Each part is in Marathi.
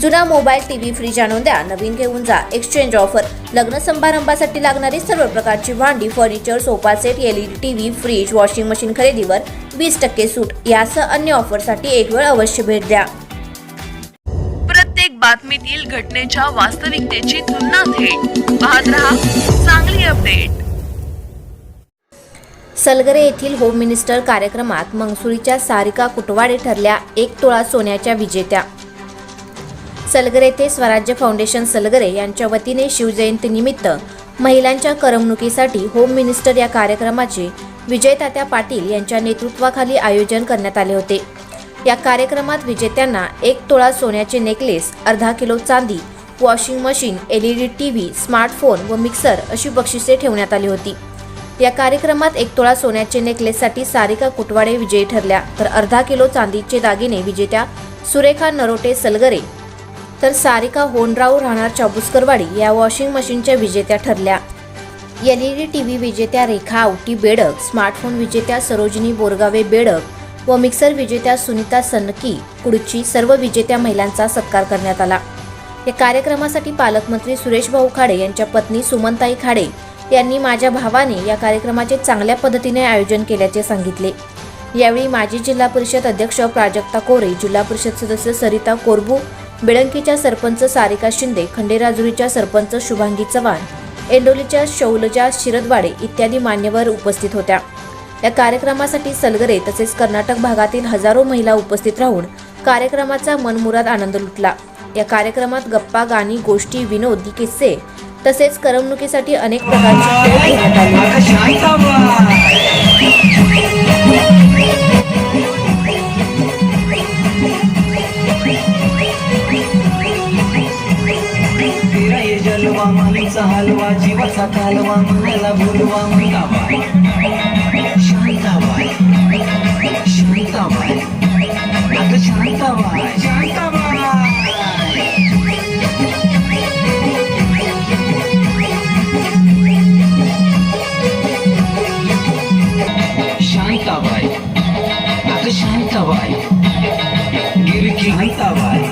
जुना मोबाईल टीव्ही फ्रीज आणून द्या. नवीन घेऊन जा. एक्सचेंज ऑफर लग्न समारंभासाठी लागणारी सर्व प्रकारची भांडी furniture sofa set LED TV fridge washing machine खरेदीवर वीस टक्के सूट. यासह अन्य ऑफरसाठी एक वेळ अवश्य भेट द्या. प्रत्येक बातमीतील घटनेच्या वास्तविकतेची तुलना थेट. पाहत रहा चांगली अपडेट. सलगरे येथील होम मिनिस्टर कार्यक्रमात मंगसुळीच्या सारिका कुटवाडे ठरल्या. एक तोळा सोन्याच्या विजेत्या. सलगरे येथे स्वराज्य फाउंडेशन सलगरे यांच्या वतीने शिवजयंतीनिमित्त महिलांच्या करमणुकीसाठी होम मिनिस्टर या कार्यक्रमाचे विजयतात्या पाटील यांच्या नेतृत्वाखाली आयोजन करण्यात आले होते. या कार्यक्रमात विजेत्यांना एक तोळा सोन्याचे नेकलेस अर्धा किलो चांदी washing machine LED TV smartphone व मिक्सर अशी बक्षिसे ठेवण्यात आली होती. या कार्यक्रमात एक तोळा सोन्याचे नेकलेससाठी सारिका कुटवाडे विजयी ठरल्या तर अर्धा किलो चांदीचे दागिने विजेत्या सुरेखा नरोटे सलगरे तर सारिका होनराव राहणार चाबुसकरवाडी या वॉशिंग मशीनच्या विजेत्या ठरल्या. L E D T V विजेत्या रेखा आवटी बेडक स्मार्टफोन विजेत्या सरोजिनी बोरगावे बेडक व मिक्सर विजेत्या सुनीता सनकी कुडची सर्व विजेत्या महिलांचा सत्कार करण्यात आला. या कार्यक्रमासाठी पालकमंत्री सुरेश भाऊ खाडे यांच्या पत्नी सुमनताई खाडे यांनी माझ्या भावाने या कार्यक्रमाचे चांगल्या पद्धतीने आयोजन केल्याचे सांगितले. यावेळी माजी जिल्हा परिषद अध्यक्ष प्राजक्ता कोरे जिल्हा परिषद सदस्य सरिता कोरबू बेळंकीच्या सरपंच सारिका शिंदे खंडेराजुरीच्या सरपंच शुभांगी चव्हाण एंडोलीच्या शौलजा शिरदवाडे इत्यादी मान्यवर उपस्थित होत्या. या कार्यक्रमासाठी सलगरे तसेच कर्नाटक भागातील हजारो महिला उपस्थित राहून कार्यक्रमाचा मनमुराद आनंद लुटला. या कार्यक्रमात गप्पा गाणी गोष्टी विनोद किस्से तसेच करमणुकीसाठी अनेक प्रकारचे खेळ घेण्यात आले. माईचा जीवाचा कालवा मनाला बोलवा मंगाबाई शांताबाई. शांताबाई. आता शांताबाई. शांताबाई. शांताबाई अगं शांताबाई. गिरकी शांताबाई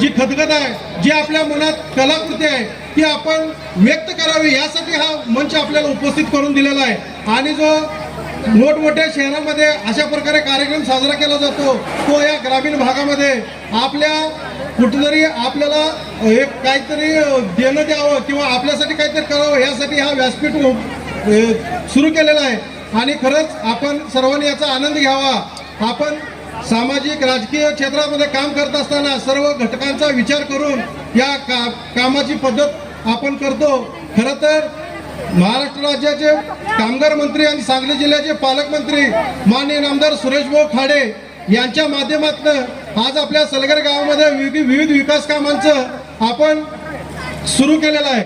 जी खदखद आहे जी आपल्या मनात कलाकृती आहे ती आपण व्यक्त करावी यासाठी हा मंच आपल्याला उपस्थित करून दिलेला आहे. आणि जो मोठमोठ्या शहरामध्ये अशा प्रकारे कार्यक्रम साजरा केला जातो तो या ग्रामीण भागामध्ये आपल्या कुठेतरी आपल्याला एक काहीतरी देणं द्यावं किंवा आपल्यासाठी काहीतरी करावं यासाठी हा व्यासपीठ सुरू केलेला आहे. आणि खरंच आपण सर्वांनी याचा आनंद घ्यावा. आपण सामाजिक राजकीय क्षेत्रामध्ये काम करत असताना सर्व घटकांचा विचार करून या का कामाची पद्धत आपण करतो. खरं तर महाराष्ट्र राज्याचे कामगार मंत्री आणि सांगली जिल्ह्याचे पालकमंत्री माननीय नामदार सुरेश भाऊ खाडे यांच्या माध्यमातून आज आपल्या सलगर गावामध्ये विविध विविध विकास कामांचं आपण सुरू केलेलं आहे.